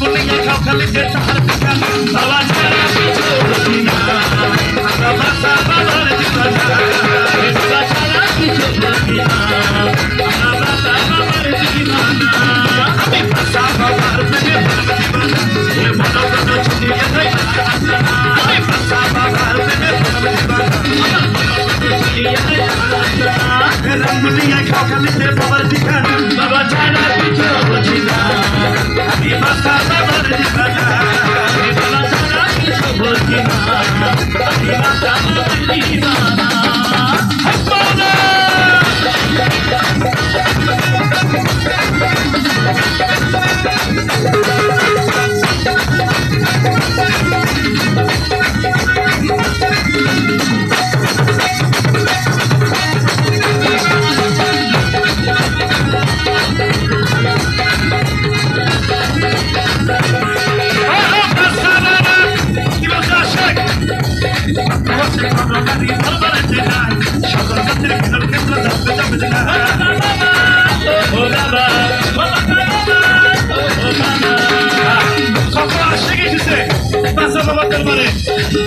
সকালেতে তাহার পিতা বাবা ছাড়া কিছু বুঝি না আমরা বাসা বাবার দিবানা বাবা ছাড়া কিছু বুঝি না আমরা বাসা বাবার দিবানা আমি বাসা বাবার প্রেমে বাবা দিবানা এ মনো মনো ছুটিয়ে যাই আমি বাসা বাবার প্রেমে বাবা দিবানা রঙ্গুলিয়া সকালেতে বাবার দিবানা বাবা ছাড়া কিছু বুঝি না আমি বাসা বাবার দিবানা বাবা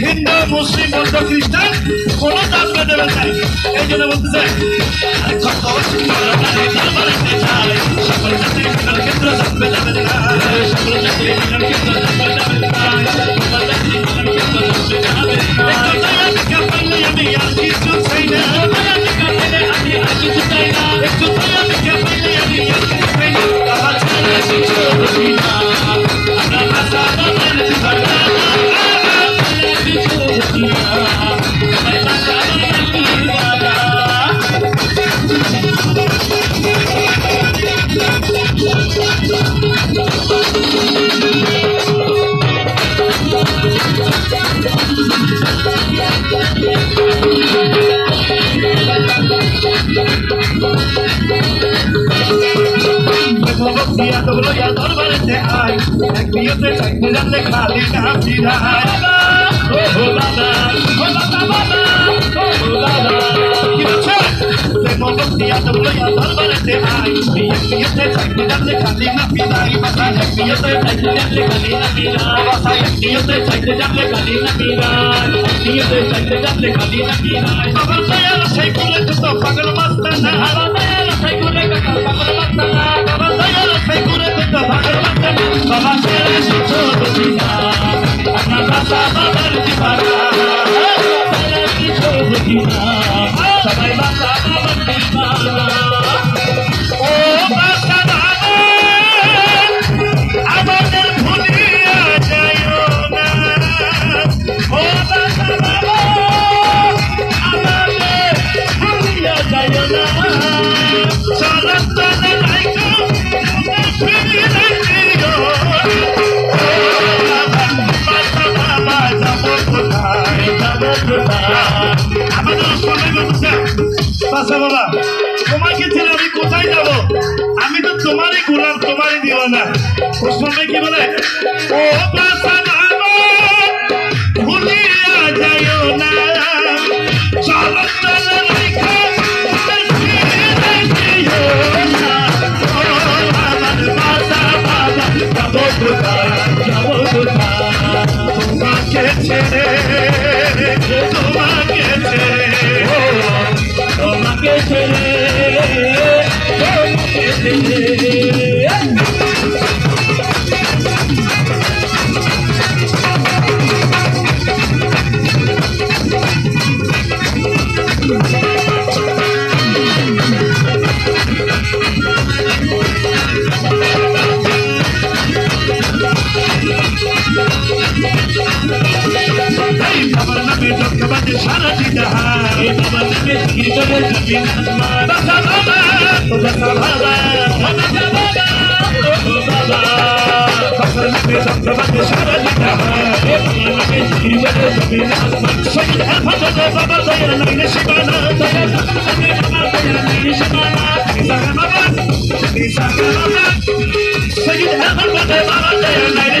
হিন্দু মুসলিম বৌদ্ধ খ্রিস্টান কোন দাম দেবে নাই এই জন্য বলতেছে সকল চাই ভক্তিয়া তোলো ইয়া দরবারেতে আয় এক বিয়েতে চাইতে জানলে খালি না ফিরায় ও হো দাদা ও দাদা বাবা ও হো দাদা কি বলছে প্রেম ভক্তিয়া তোলো ইয়া দরবারেতে আয় এক বিয়েতে চাইতে জানলে খালি না ফিরায় বাসা এক বিয়েতে চাইতে জানলে খালি না ফিরায় বাসা এক বিয়েতে চাইতে জানলে খালি না ফিরায় এক বিয়েতে চাইতে জানলে খালি না ফিরায় বাবা দয়াল সেই কুলে কত পাগল মাস্তানা বাবা দয়াল সেই কুলে কত পাগল মাস্তানা বাবা আমাদের সময় বাসা বাবা তোমাকে ছেড়ে আমি কোথায় যাব আমি তো তোমারই গোলাম, তোমারই দিও না। ও ওসমানে কি বলে? ও বাসা তোমাকে ছেড়ে নামে জগবাদে সারা দিতে হয় এই বাবার নামে গিরগলের জমিন আসমান বাবা বাবা দয়ার নাইনে সীমানা ইসাকা বাবা ইসাকা বাবা সৈয়দ হেফাজত বাবা দয়ার নাইনে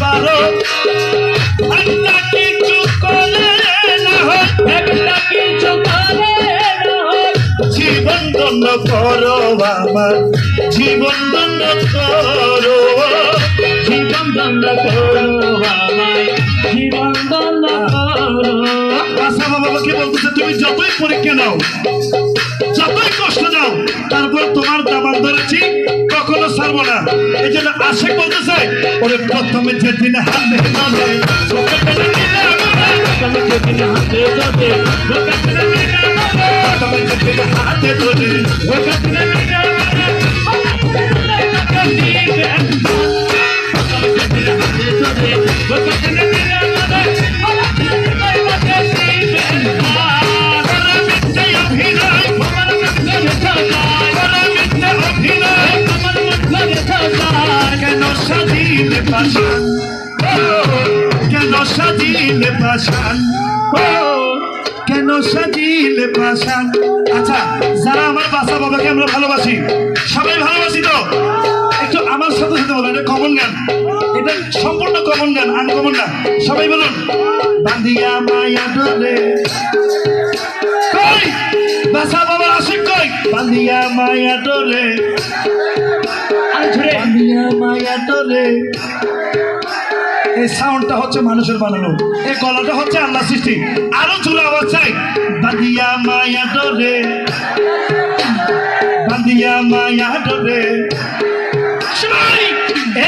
পারো। একটা কিছু জীবন দণ্ড করো আমার জীবন দণ্ড করো। জীবন দণ্ড করো আমায় জীবন দণ্ড করো। আশা বাবাকে বলতেছে, তুমি যতই পরীক্ষা নাও, যতই কষ্ট দাও তারপর তোমার দামান ধরেছি ছাড়বো না এই জন্য আশেক বলতেছে ওরে প্রথমে যেদিন হাতে যাবে প্রথমে যেদিন হাতে ধরে সাজিলে পাশান কেন সাজিলে পাশান কেন সাজিলে পাশান আচ্ছা যারা আমার বাসা বাবাকে আমরা ভালোবাসি, সবাই ভালোবাসি তো? একটু আমার সাথে সাথে বলুন এটা কমন গান এটা সম্পূর্ণ কমন গান আনকমন না। সবাই বলুন বান্দিয়া মায়া ডোলে। কই? বাসা বাবা আশিক কই? বান্দিয়া মায়া বান্দিয়া মায়া ডোলে এই সাউন্ডটা হচ্ছে মানুষের বানানো। এই গলাটা হচ্ছে আল্লাহ সৃষ্টি। আরও চুলা আওয়াজ চাই। বান্দিয়া মায়া ডরে বান্দিয়া মায়া ডরে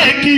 একই